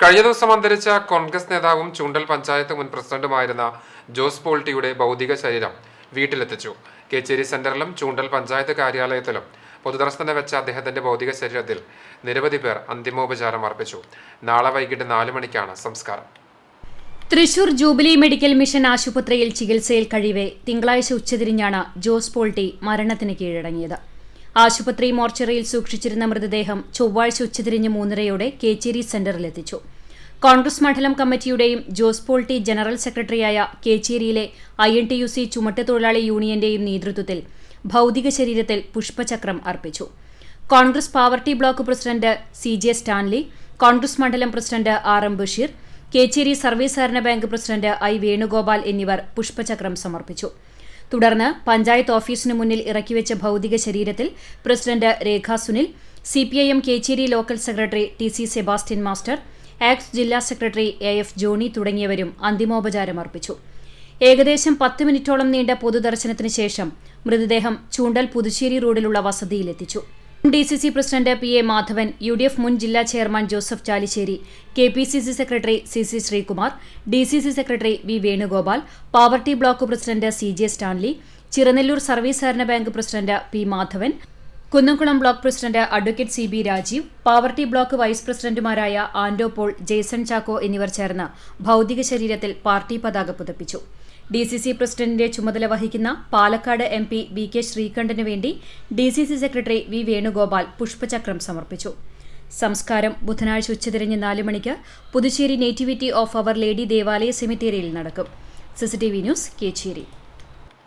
കഴിഞ്ഞ ദിവസം അന്തരിച്ച കോൺഗ്രസ് നേതാവും ചൂണ്ടൽ പഞ്ചായത്ത് മുൻ പ്രസിഡന്റുമായിരുന്ന ജോസ് പോൾട്ടിയുടെ ഭൗതിക ശരീരം വീട്ടിലെത്തിച്ചു. കേച്ചേരി സെന്ററിലും ചൂണ്ടൽ പഞ്ചായത്ത് കാര്യാലയത്തിലും പൊതുദർശനം വെച്ച അദ്ദേഹത്തിന്റെ ഭൗതിക ശരീരത്തിൽ നിരവധി പേർ അന്തിമോപചാരം അർപ്പിച്ചു. നാളെ വൈകിട്ട് നാലു മണിക്കാണ് സംസ്കാരം. തൃശൂർ ജൂബിലി മെഡിക്കൽ മിഷൻ ആശുപത്രിയിൽ ചികിത്സയിൽ കഴിവേ തിങ്കളാഴ്ച ഉച്ചതിരിഞ്ഞാണ് ജോസ് പോൾട്ടി മരണത്തിന് കീഴടങ്ങിയത്. ആശുപത്രി മോർച്ചറിയിൽ സൂക്ഷിച്ചിരുന്ന മൃതദേഹം ചൊവ്വാഴ്ച ഉച്ചതിരിഞ്ഞ് മൂന്നരയോടെ കേച്ചേരി സെന്ററിലെത്തിച്ചു. കോൺഗ്രസ് മണ്ഡലം കമ്മിറ്റിയുടെയും ജോസ് പോൾട്ടി ജനറൽ സെക്രട്ടറിയായ കേച്ചേരിയിലെ I N T U C ചുമട്ടുതൊഴിലാളി യൂണിയന്റെയും നേതൃത്വത്തിൽ ഭൗതിക ശരീരത്തിൽ പുഷ്പചക്രം അർപ്പിച്ചു. Congress Pavaratty block president C J Stanley Congress മണ്ഡലം president R M Basheer Kechery service സഹകരണ ബാങ്ക് പ്രസിഡന്റ് ഐ വേണുഗോപാൽ എന്നിവർ പുഷ്പചക്രം സമർപ്പിച്ചു. തുടർന്ന് പഞ്ചായത്ത് ഓഫീസിന് മുന്നിൽ ഇറക്കിവെച്ച ഭൗതിക ശരീരത്തിൽ president Rekha Sunil C P I M Kechery local secretary T C Sebastian master ax ജില്ലാ സെക്രട്ടറി എ എഫ് ജോണി തുടങ്ങിയവരും അന്തിമോപചാരം അർപ്പിച്ചു. ഏകദേശം പത്ത് മിനിറ്റോളം നീണ്ട പൊതുദർശനത്തിന് ശേഷം മൃതദേഹം ചൂണ്ടൽ പുതുശ്ശേരി റോഡിലുള്ള വസതിയിലെത്തിച്ചു. D C C president P A Madhavan U D F മുൻ ജില്ലാ chairman Joseph Chalissery K P C C secretary C C Sreekumar D C C secretary V Venugopal Pavaratty block president C J Stanley Chiranellur service സഹകരണ bank president P Madhavan Kunnamkulam block president advocate C B Rajeev Pavaratty block vice പ്രസിഡന്റുമാരായ Anto Paul Jason Chacko എന്നിവർ ചേർന്ന് ഭൗതിക ശരീരത്തിൽ party പതാക പുതപ്പിച്ചു. D C C പ്രസിഡന്റിന്റെ ചുമതല വഹിക്കുന്ന Palakkad M P V K Sreekandan വേണ്ടി D C C secretary V Venugopal പുഷ്പചക്രം സമർപ്പിച്ചു. സംസ്കാരം ബുധനാഴ്ച ഉച്ചതിരിഞ്ഞ് നാല് മണിക്ക് Puthussery nativity of our lady ദേവാലയ സെമിത്തേരിയിൽ നടക്കും. CCTV news Kechery.